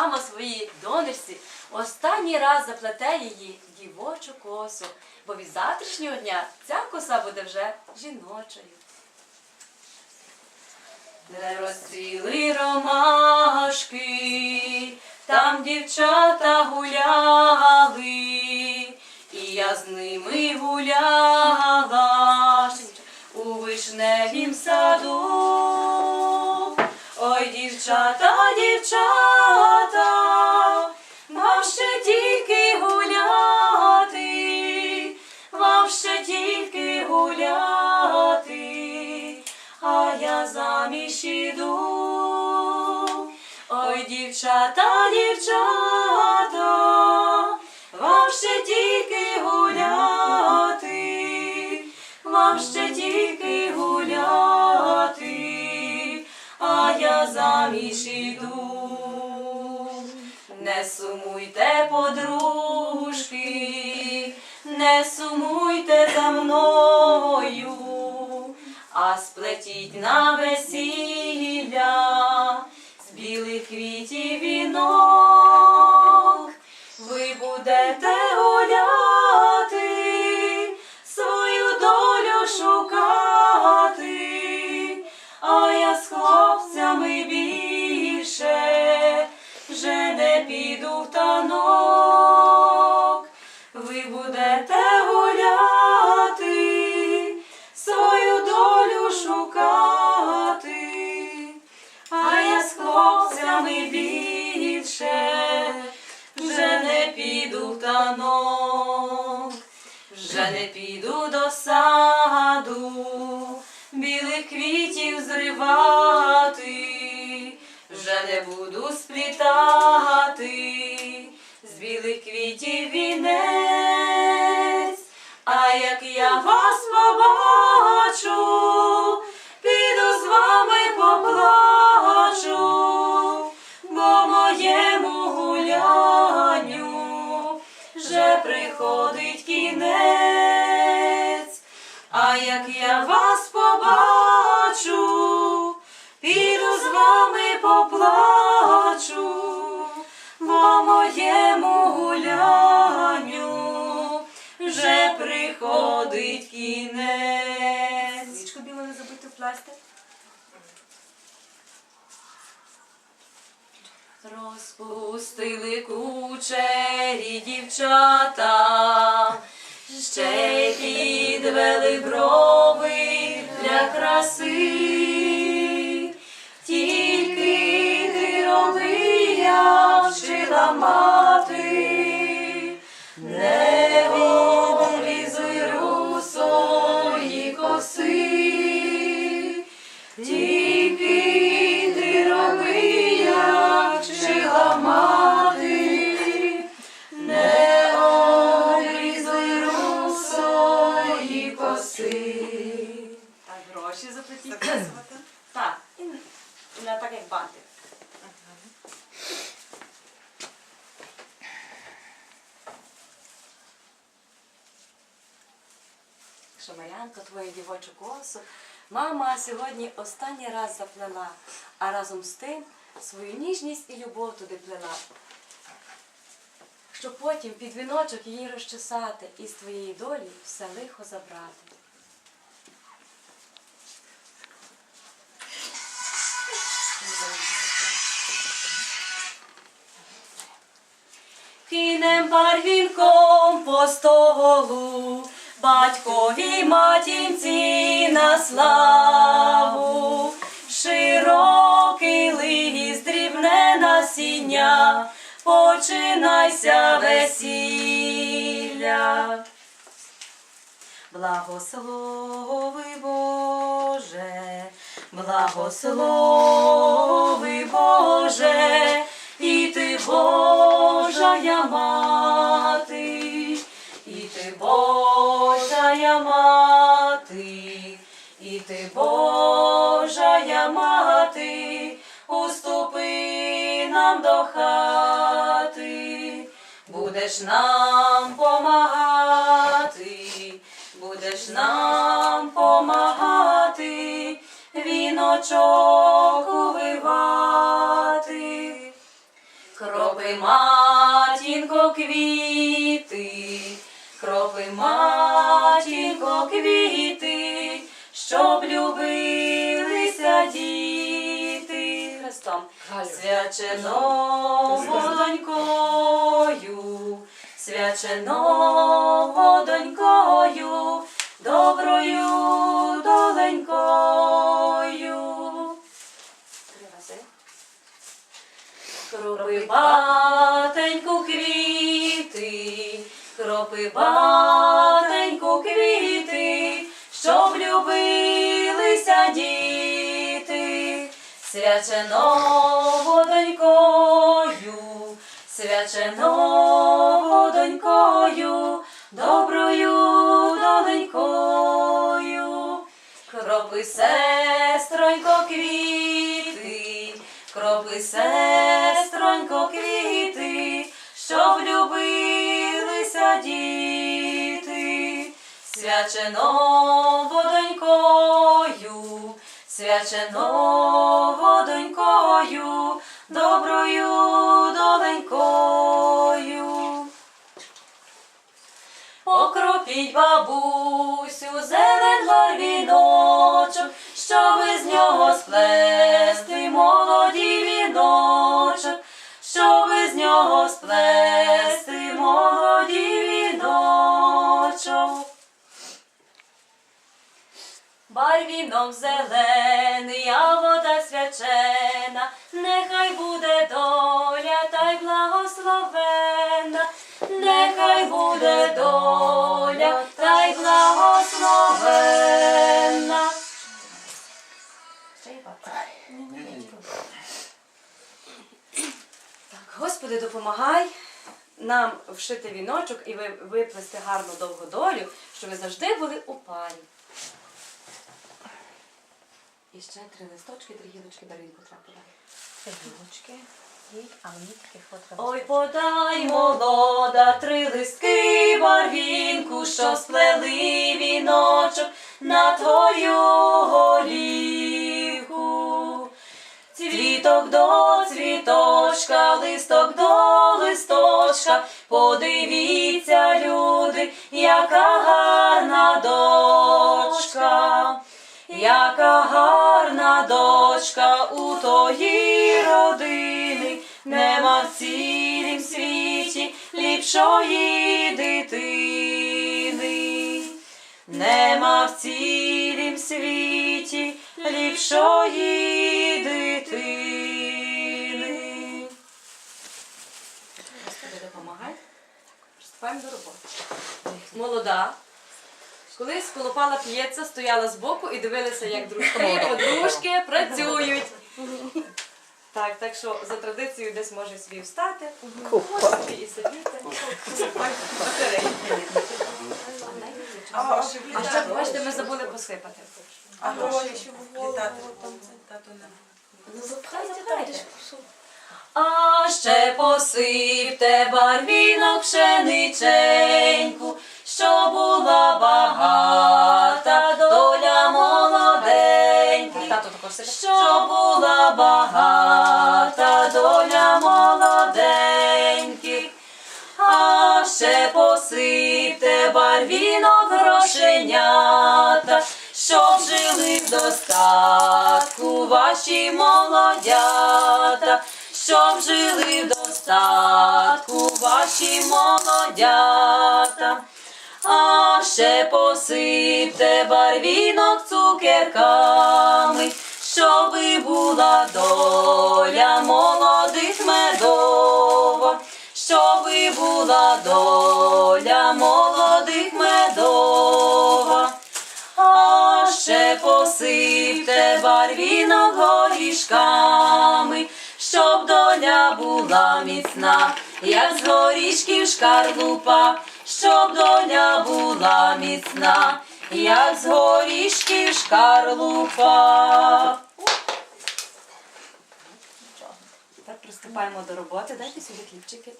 мама своїй донечці останній раз заплете її дівочу косу, бо від завтрашнього дня ця коса буде вже жіночою. Де розцвіли ромашки, там дівчата гуляли, і я з ними гуляла у вишневім саду. Ой, дівчата, дівчата, я заміж іду. Ой, дівчата, дівчата, вам ще тільки гуляти, вам ще тільки гуляти, а я заміж іду. Не сумуйте, подружки, не сумуйте за мною, а сплетіть на весілля з білих квітів вінок. Ви будете гуляти, свою долю шукати, а я з хлопцями більше вже не піду в танок. Танок, вже не піду до саду, білих квітів зривати, вже не буду сплітати з білих квітів вінець, а як я вас побачу, кінець. Свічку білу не забудьте впласти. Розпустили кучері дівчата, ще підвели брови для краси, тільки ти роби, я вчила мати, Гроші заплатіть. Так, і на так як бантик. що Марянка, твою дівочу косу, мама сьогодні останній раз заплела, а разом з тим свою ніжність і любов туди плела. Щоб потім під віночок її розчесати і з твоєї долі все лихо забрати. Кинем барвінком по столу, батькові матінці на славу, широкий лист, дрібне насіння, починайся весілля. Благослови Боже, благослови Боже, і ти Божая мати, і ти Божая мати, нам до хати, будеш нам помагати, будеш нам помагати, віночок увивати. Кропи матінко квіти, кропи матінко квіти, щоб любилися діти. Хрестом. Свячено донькою, свячено донькою, доброю доленькою. Кропи батеньку квіти, кропи батеньку квіти, щоб любилися діти, свячено водонькою, свячено водонькою, доброю доленькою. Кропи сестронько квіти, кропи сестронько квіти, щоб любилися діти, свячено водонькою, свячено водонькою, доброю доленькою. Покропіть бабусю зелен горвіночок, щоби з нього сплести молоді віночок, щоби з нього сплести молоді віночок. Барвінок зелений, допомагай нам вшити віночок і виплести гарну довгу долю, щоб ви завжди були у парі. І ще три листочки, три гілочки барвінку треба подати. Гілочки. А мені таких. Ой, подай, молода, три листки барвінку, що сплели віночок на твою голівку. Цвіток до листок до листочка, подивіться, люди, яка гарна дочка, яка гарна дочка у тої родини, нема в цілім світі ліпшої дитини. Нема в цілім світі ліпшої дитини. Господи, допомагай. Приступаємо до роботи. Молода. Колись колопала п'ється, стояла збоку і дивилася, як дружки, подружки працюють. Так, так що за традицією десь може свій встати, може собі і сидіти. А ще, бачите, ми забули посипати. А гроші, щоб там тато не. Ну, запхайте дайте. А ще посипте барвінок пшениченьку, багата доля молоденьких. А ще посипте барвінок грошенята, щоб жили в достатку ваші молодята, щоб жили в достатку ваші молодята. А ще посипте барвінок цукерками, доля молодих медова, щоби була доля молодих медова. А ще посипте барвінок горішками, щоб доля була міцна, як з горішків шкарлупа, щоб доля була міцна, як з горішків шкарлупа. Тепер приступаємо до роботи. Дайте сюди хлібчики.